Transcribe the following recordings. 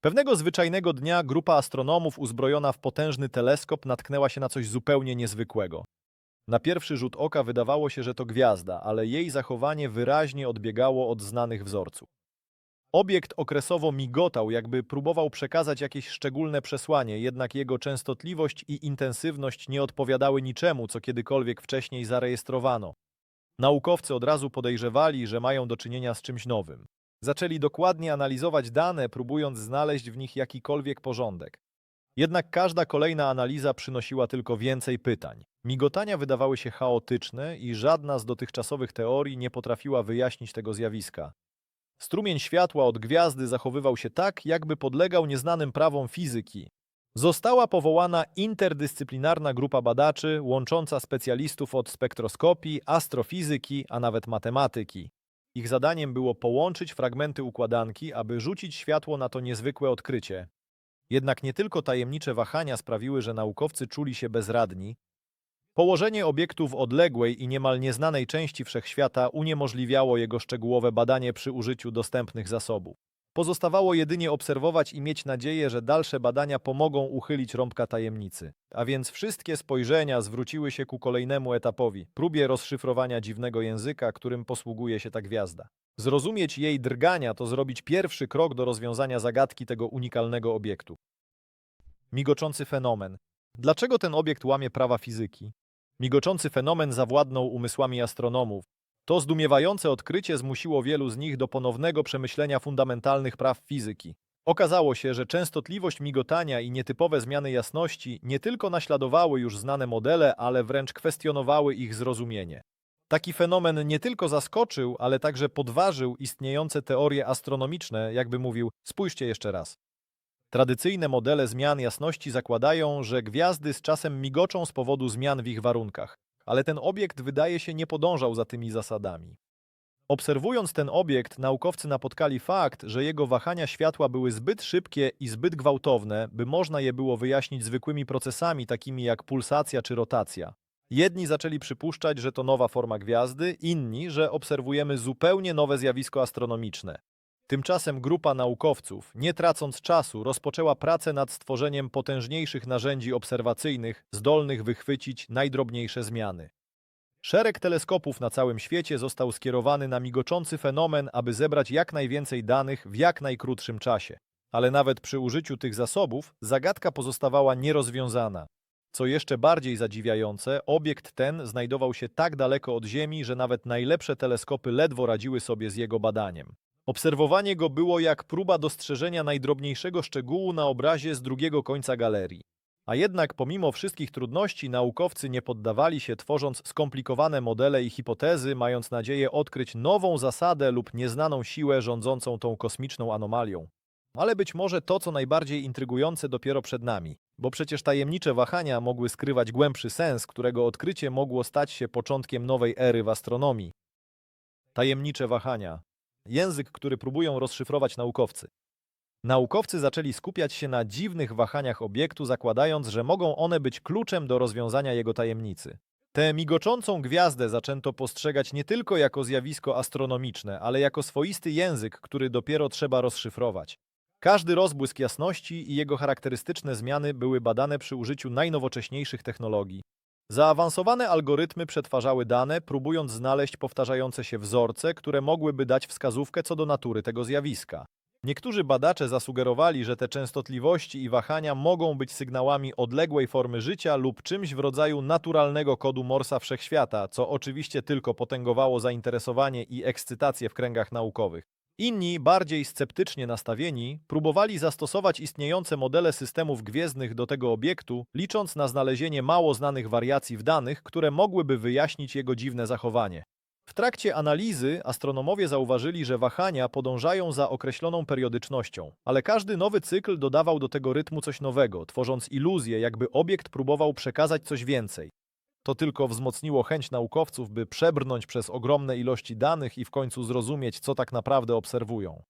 Pewnego zwyczajnego dnia grupa astronomów uzbrojona w potężny teleskop natknęła się na coś zupełnie niezwykłego. Na pierwszy rzut oka wydawało się, że to gwiazda, ale jej zachowanie wyraźnie odbiegało od znanych wzorców. Obiekt okresowo migotał, jakby próbował przekazać jakieś szczególne przesłanie, jednak jego częstotliwość i intensywność nie odpowiadały niczemu, co kiedykolwiek wcześniej zarejestrowano. Naukowcy od razu podejrzewali, że mają do czynienia z czymś nowym. Zaczęli dokładnie analizować dane, próbując znaleźć w nich jakikolwiek porządek. Jednak każda kolejna analiza przynosiła tylko więcej pytań. Migotania wydawały się chaotyczne i żadna z dotychczasowych teorii nie potrafiła wyjaśnić tego zjawiska. Strumień światła od gwiazdy zachowywał się tak, jakby podlegał nieznanym prawom fizyki. Została powołana interdyscyplinarna grupa badaczy łącząca specjalistów od spektroskopii, astrofizyki, a nawet matematyki. Ich zadaniem było połączyć fragmenty układanki, aby rzucić światło na to niezwykłe odkrycie. Jednak nie tylko tajemnicze wahania sprawiły, że naukowcy czuli się bezradni. Położenie obiektu w odległej i niemal nieznanej części wszechświata uniemożliwiało jego szczegółowe badanie przy użyciu dostępnych zasobów. Pozostawało jedynie obserwować i mieć nadzieję, że dalsze badania pomogą uchylić rąbka tajemnicy. A więc wszystkie spojrzenia zwróciły się ku kolejnemu etapowi próbie rozszyfrowania dziwnego języka, którym posługuje się ta gwiazda. Zrozumieć jej drgania to zrobić pierwszy krok do rozwiązania zagadki tego unikalnego obiektu. Migoczący fenomen. Dlaczego ten obiekt łamie prawa fizyki? Migoczący fenomen zawładnął umysłami astronomów. To zdumiewające odkrycie zmusiło wielu z nich do ponownego przemyślenia fundamentalnych praw fizyki. Okazało się, że częstotliwość migotania i nietypowe zmiany jasności nie tylko naśladowały już znane modele, ale wręcz kwestionowały ich zrozumienie. Taki fenomen nie tylko zaskoczył, ale także podważył istniejące teorie astronomiczne, jakby mówił: spójrzcie jeszcze raz. Tradycyjne modele zmian jasności zakładają, że gwiazdy z czasem migoczą z powodu zmian w ich warunkach, ale ten obiekt wydaje się nie podążał za tymi zasadami. Obserwując ten obiekt, naukowcy napotkali fakt, że jego wahania światła były zbyt szybkie i zbyt gwałtowne, by można je było wyjaśnić zwykłymi procesami takimi jak pulsacja czy rotacja. Jedni zaczęli przypuszczać, że to nowa forma gwiazdy, inni, że obserwujemy zupełnie nowe zjawisko astronomiczne. Tymczasem grupa naukowców, nie tracąc czasu, rozpoczęła pracę nad stworzeniem potężniejszych narzędzi obserwacyjnych, zdolnych wychwycić najdrobniejsze zmiany. Szereg teleskopów na całym świecie został skierowany na migoczący fenomen, aby zebrać jak najwięcej danych w jak najkrótszym czasie. Ale nawet przy użyciu tych zasobów zagadka pozostawała nierozwiązana. Co jeszcze bardziej zadziwiające, obiekt ten znajdował się tak daleko od Ziemi, że nawet najlepsze teleskopy ledwo radziły sobie z jego badaniem. Obserwowanie go było jak próba dostrzeżenia najdrobniejszego szczegółu na obrazie z drugiego końca galerii. A jednak pomimo wszystkich trudności naukowcy nie poddawali się, tworząc skomplikowane modele i hipotezy, mając nadzieję odkryć nową zasadę lub nieznaną siłę rządzącą tą kosmiczną anomalią. Ale być może to, co najbardziej intrygujące, dopiero przed nami, bo przecież tajemnicze wahania mogły skrywać głębszy sens, którego odkrycie mogło stać się początkiem nowej ery w astronomii. Tajemnicze wahania. Język, który próbują rozszyfrować naukowcy. Naukowcy zaczęli skupiać się na dziwnych wahaniach obiektu, zakładając, że mogą one być kluczem do rozwiązania jego tajemnicy. Tę migoczącą gwiazdę zaczęto postrzegać nie tylko jako zjawisko astronomiczne, ale jako swoisty język, który dopiero trzeba rozszyfrować. Każdy rozbłysk jasności i jego charakterystyczne zmiany były badane przy użyciu najnowocześniejszych technologii. Zaawansowane algorytmy przetwarzały dane, próbując znaleźć powtarzające się wzorce, które mogłyby dać wskazówkę co do natury tego zjawiska. Niektórzy badacze zasugerowali, że te częstotliwości i wahania mogą być sygnałami odległej formy życia lub czymś w rodzaju naturalnego kodu Morsa wszechświata, co oczywiście tylko potęgowało zainteresowanie i ekscytację w kręgach naukowych. Inni, bardziej sceptycznie nastawieni, próbowali zastosować istniejące modele systemów gwiezdnych do tego obiektu, licząc na znalezienie mało znanych wariacji w danych, które mogłyby wyjaśnić jego dziwne zachowanie. W trakcie analizy astronomowie zauważyli, że wahania podążają za określoną periodycznością, ale każdy nowy cykl dodawał do tego rytmu coś nowego, tworząc iluzję, jakby obiekt próbował przekazać coś więcej. To tylko wzmocniło chęć naukowców, by przebrnąć przez ogromne ilości danych i w końcu zrozumieć, co tak naprawdę obserwują.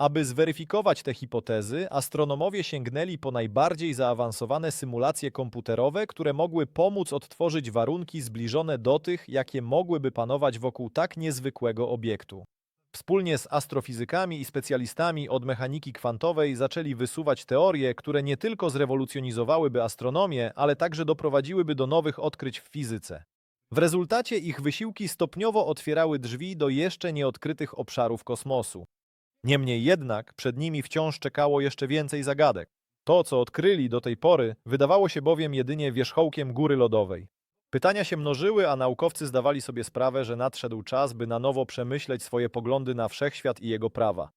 Aby zweryfikować te hipotezy, astronomowie sięgnęli po najbardziej zaawansowane symulacje komputerowe, które mogły pomóc odtworzyć warunki zbliżone do tych, jakie mogłyby panować wokół tak niezwykłego obiektu. Wspólnie z astrofizykami i specjalistami od mechaniki kwantowej zaczęli wysuwać teorie, które nie tylko zrewolucjonizowałyby astronomię, ale także doprowadziłyby do nowych odkryć w fizyce. W rezultacie ich wysiłki stopniowo otwierały drzwi do jeszcze nieodkrytych obszarów kosmosu. Niemniej jednak przed nimi wciąż czekało jeszcze więcej zagadek. To, co odkryli do tej pory, wydawało się bowiem jedynie wierzchołkiem góry lodowej. Pytania się mnożyły, a naukowcy zdawali sobie sprawę, że nadszedł czas, by na nowo przemyśleć swoje poglądy na wszechświat i jego prawa.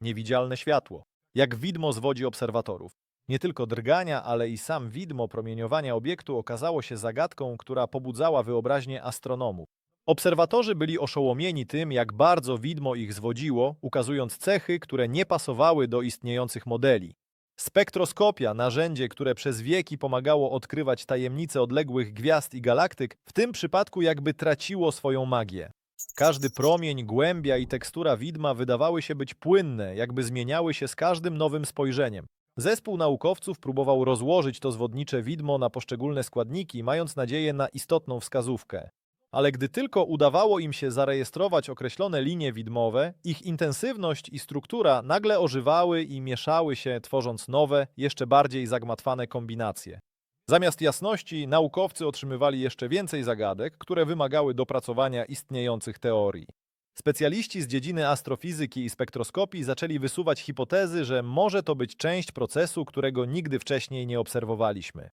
Niewidzialne światło, jak widmo zwodzi obserwatorów. Nie tylko drgania, ale i sam widmo promieniowania obiektu okazało się zagadką, która pobudzała wyobraźnię astronomów. Obserwatorzy byli oszołomieni tym, jak bardzo widmo ich zwodziło, ukazując cechy, które nie pasowały do istniejących modeli. Spektroskopia, narzędzie, które przez wieki pomagało odkrywać tajemnice odległych gwiazd i galaktyk, w tym przypadku jakby traciło swoją magię. Każdy promień, głębia i tekstura widma wydawały się być płynne, jakby zmieniały się z każdym nowym spojrzeniem. Zespół naukowców próbował rozłożyć to zwodnicze widmo na poszczególne składniki, mając nadzieję na istotną wskazówkę. Ale gdy tylko udawało im się zarejestrować określone linie widmowe, ich intensywność i struktura nagle ożywały i mieszały się, tworząc nowe, jeszcze bardziej zagmatwane kombinacje. Zamiast jasności, naukowcy otrzymywali jeszcze więcej zagadek, które wymagały dopracowania istniejących teorii. Specjaliści z dziedziny astrofizyki i spektroskopii zaczęli wysuwać hipotezy, że może to być część procesu, którego nigdy wcześniej nie obserwowaliśmy.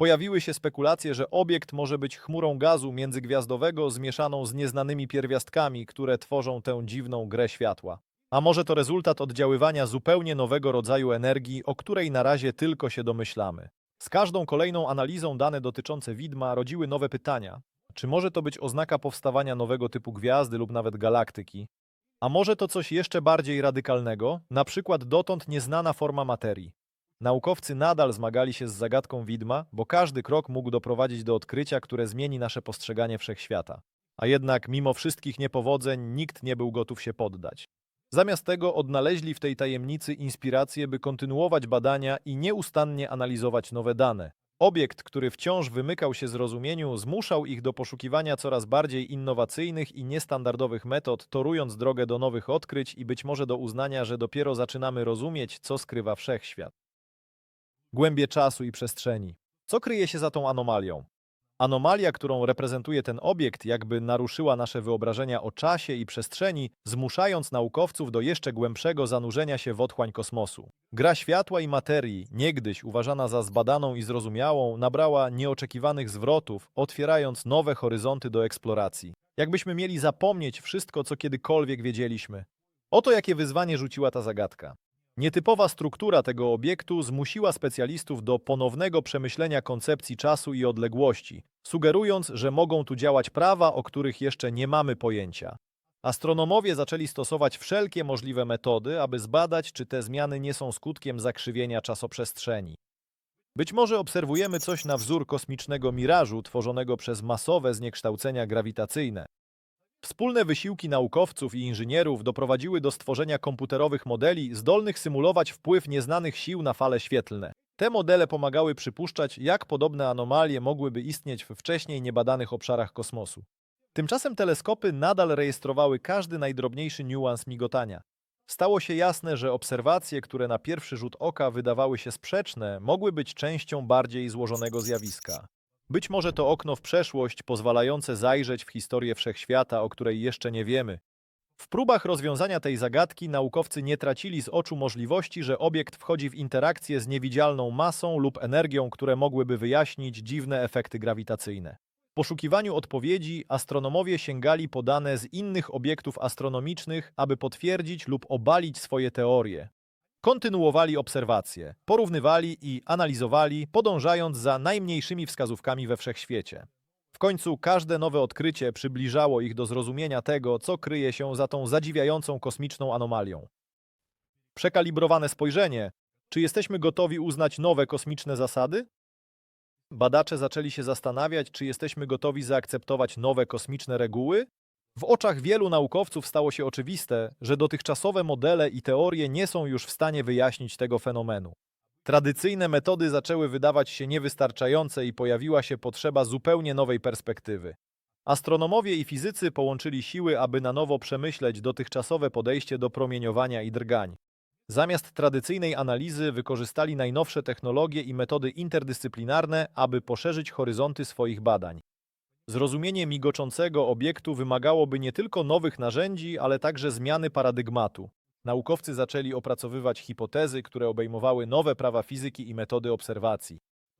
Pojawiły się spekulacje, że obiekt może być chmurą gazu międzygwiazdowego zmieszaną z nieznanymi pierwiastkami, które tworzą tę dziwną grę światła. A może to rezultat oddziaływania zupełnie nowego rodzaju energii, o której na razie tylko się domyślamy. Z każdą kolejną analizą dane dotyczące widma rodziły nowe pytania. Czy może to być oznaka powstawania nowego typu gwiazdy lub nawet galaktyki? A może to coś jeszcze bardziej radykalnego, na przykład dotąd nieznana forma materii? Naukowcy nadal zmagali się z zagadką widma, bo każdy krok mógł doprowadzić do odkrycia, które zmieni nasze postrzeganie wszechświata. A jednak, mimo wszystkich niepowodzeń, nikt nie był gotów się poddać. Zamiast tego odnaleźli w tej tajemnicy inspirację, by kontynuować badania i nieustannie analizować nowe dane. Obiekt, który wciąż wymykał się zrozumieniu, zmuszał ich do poszukiwania coraz bardziej innowacyjnych i niestandardowych metod, torując drogę do nowych odkryć i być może do uznania, że dopiero zaczynamy rozumieć, co skrywa wszechświat. Głębie czasu i przestrzeni. Co kryje się za tą anomalią? Anomalia, którą reprezentuje ten obiekt, jakby naruszyła nasze wyobrażenia o czasie i przestrzeni, zmuszając naukowców do jeszcze głębszego zanurzenia się w otchłań kosmosu. Gra światła i materii, niegdyś uważana za zbadaną i zrozumiałą, nabrała nieoczekiwanych zwrotów, otwierając nowe horyzonty do eksploracji. Jakbyśmy mieli zapomnieć wszystko, co kiedykolwiek wiedzieliśmy. Oto jakie wyzwanie rzuciła ta zagadka. Nietypowa struktura tego obiektu zmusiła specjalistów do ponownego przemyślenia koncepcji czasu i odległości, sugerując, że mogą tu działać prawa, o których jeszcze nie mamy pojęcia. Astronomowie zaczęli stosować wszelkie możliwe metody, aby zbadać, czy te zmiany nie są skutkiem zakrzywienia czasoprzestrzeni. Być może obserwujemy coś na wzór kosmicznego mirażu tworzonego przez masowe zniekształcenia grawitacyjne. Wspólne wysiłki naukowców i inżynierów doprowadziły do stworzenia komputerowych modeli zdolnych symulować wpływ nieznanych sił na fale świetlne. Te modele pomagały przypuszczać, jak podobne anomalie mogłyby istnieć w wcześniej niebadanych obszarach kosmosu. Tymczasem teleskopy nadal rejestrowały każdy najdrobniejszy niuans migotania. Stało się jasne, że obserwacje, które na pierwszy rzut oka wydawały się sprzeczne, mogły być częścią bardziej złożonego zjawiska. Być może to okno w przeszłość pozwalające zajrzeć w historię wszechświata, o której jeszcze nie wiemy. W próbach rozwiązania tej zagadki naukowcy nie tracili z oczu możliwości, że obiekt wchodzi w interakcję z niewidzialną masą lub energią, które mogłyby wyjaśnić dziwne efekty grawitacyjne. W poszukiwaniu odpowiedzi astronomowie sięgali po dane z innych obiektów astronomicznych, aby potwierdzić lub obalić swoje teorie. Kontynuowali obserwacje, porównywali i analizowali, podążając za najmniejszymi wskazówkami we wszechświecie. W końcu każde nowe odkrycie przybliżało ich do zrozumienia tego, co kryje się za tą zadziwiającą kosmiczną anomalią. Przekalibrowane spojrzenie. Czy jesteśmy gotowi uznać nowe kosmiczne zasady? Badacze zaczęli się zastanawiać, czy jesteśmy gotowi zaakceptować nowe kosmiczne reguły? W oczach wielu naukowców stało się oczywiste, że dotychczasowe modele i teorie nie są już w stanie wyjaśnić tego fenomenu. Tradycyjne metody zaczęły wydawać się niewystarczające i pojawiła się potrzeba zupełnie nowej perspektywy. Astronomowie i fizycy połączyli siły, aby na nowo przemyśleć dotychczasowe podejście do promieniowania i drgań. Zamiast tradycyjnej analizy wykorzystali najnowsze technologie i metody interdyscyplinarne, aby poszerzyć horyzonty swoich badań. Zrozumienie migoczącego obiektu wymagałoby nie tylko nowych narzędzi, ale także zmiany paradygmatu. Naukowcy zaczęli opracowywać hipotezy, które obejmowały nowe prawa fizyki i metody obserwacji.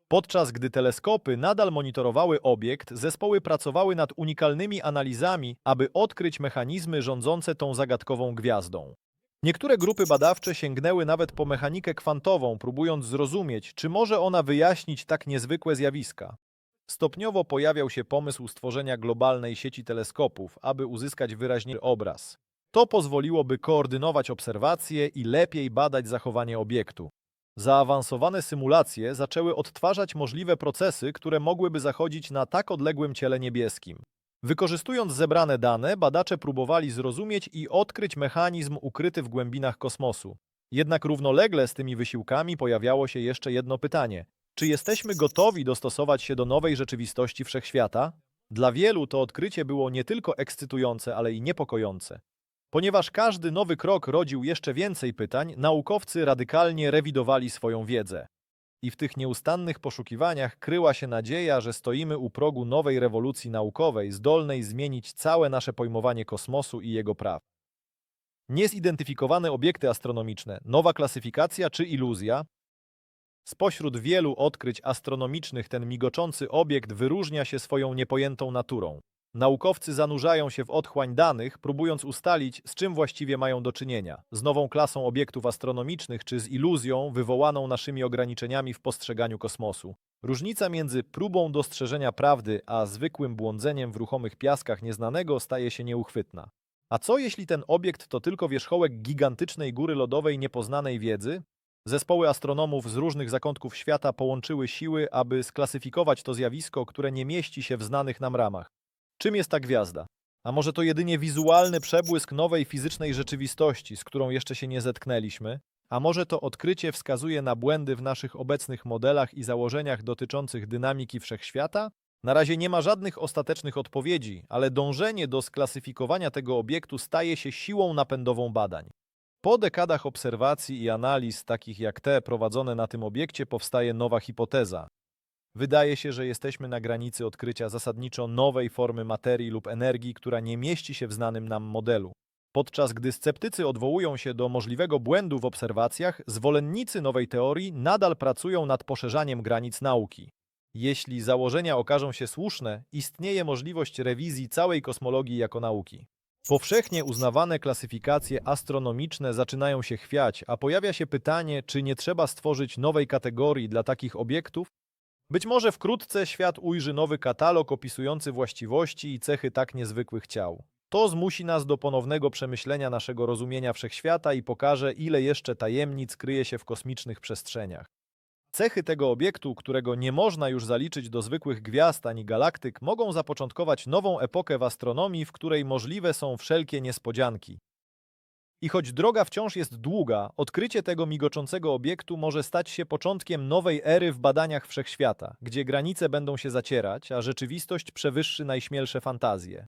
Podczas gdy teleskopy nadal monitorowały obiekt, zespoły pracowały nad unikalnymi analizami, aby odkryć mechanizmy rządzące tą zagadkową gwiazdą. Niektóre grupy badawcze sięgnęły nawet po mechanikę kwantową, próbując zrozumieć, czy może ona wyjaśnić tak niezwykłe zjawiska. Stopniowo pojawiał się pomysł stworzenia globalnej sieci teleskopów, aby uzyskać wyraźniejszy obraz. To pozwoliłoby koordynować obserwacje i lepiej badać zachowanie obiektu. Zaawansowane symulacje zaczęły odtwarzać możliwe procesy, które mogłyby zachodzić na tak odległym ciele niebieskim. Wykorzystując zebrane dane, badacze próbowali zrozumieć i odkryć mechanizm ukryty w głębinach kosmosu. Jednak równolegle z tymi wysiłkami pojawiało się jeszcze jedno pytanie. Czy jesteśmy gotowi dostosować się do nowej rzeczywistości wszechświata? Dla wielu to odkrycie było nie tylko ekscytujące, ale i niepokojące. Ponieważ każdy nowy krok rodził jeszcze więcej pytań, naukowcy radykalnie rewidowali swoją wiedzę. I w tych nieustannych poszukiwaniach kryła się nadzieja, że stoimy u progu nowej rewolucji naukowej, zdolnej zmienić całe nasze pojmowanie kosmosu i jego praw. Niezidentyfikowane obiekty astronomiczne, nowa klasyfikacja czy iluzja? Spośród wielu odkryć astronomicznych ten migoczący obiekt wyróżnia się swoją niepojętą naturą. Naukowcy zanurzają się w otchłań danych, próbując ustalić, z czym właściwie mają do czynienia z nową klasą obiektów astronomicznych czy z iluzją wywołaną naszymi ograniczeniami w postrzeganiu kosmosu. Różnica między próbą dostrzeżenia prawdy a zwykłym błądzeniem w ruchomych piaskach nieznanego staje się nieuchwytna. A co jeśli ten obiekt to tylko wierzchołek gigantycznej góry lodowej niepoznanej wiedzy? Zespoły astronomów z różnych zakątków świata połączyły siły, aby sklasyfikować to zjawisko, które nie mieści się w znanych nam ramach. Czym jest ta gwiazda? A może to jedynie wizualny przebłysk nowej fizycznej rzeczywistości, z którą jeszcze się nie zetknęliśmy? A może to odkrycie wskazuje na błędy w naszych obecnych modelach i założeniach dotyczących dynamiki wszechświata? Na razie nie ma żadnych ostatecznych odpowiedzi, ale dążenie do sklasyfikowania tego obiektu staje się siłą napędową badań. Po dekadach obserwacji i analiz, takich jak te prowadzone na tym obiekcie, powstaje nowa hipoteza. Wydaje się, że jesteśmy na granicy odkrycia zasadniczo nowej formy materii lub energii, która nie mieści się w znanym nam modelu. Podczas gdy sceptycy odwołują się do możliwego błędu w obserwacjach, zwolennicy nowej teorii nadal pracują nad poszerzaniem granic nauki. Jeśli założenia okażą się słuszne, istnieje możliwość rewizji całej kosmologii jako nauki. Powszechnie uznawane klasyfikacje astronomiczne zaczynają się chwiać, a pojawia się pytanie, czy nie trzeba stworzyć nowej kategorii dla takich obiektów? Być może wkrótce świat ujrzy nowy katalog opisujący właściwości i cechy tak niezwykłych ciał. To zmusi nas do ponownego przemyślenia naszego rozumienia wszechświata i pokaże, ile jeszcze tajemnic kryje się w kosmicznych przestrzeniach. Cechy tego obiektu, którego nie można już zaliczyć do zwykłych gwiazd ani galaktyk, mogą zapoczątkować nową epokę w astronomii, w której możliwe są wszelkie niespodzianki. I choć droga wciąż jest długa, odkrycie tego migoczącego obiektu może stać się początkiem nowej ery w badaniach wszechświata, gdzie granice będą się zacierać, a rzeczywistość przewyższy najśmielsze fantazje.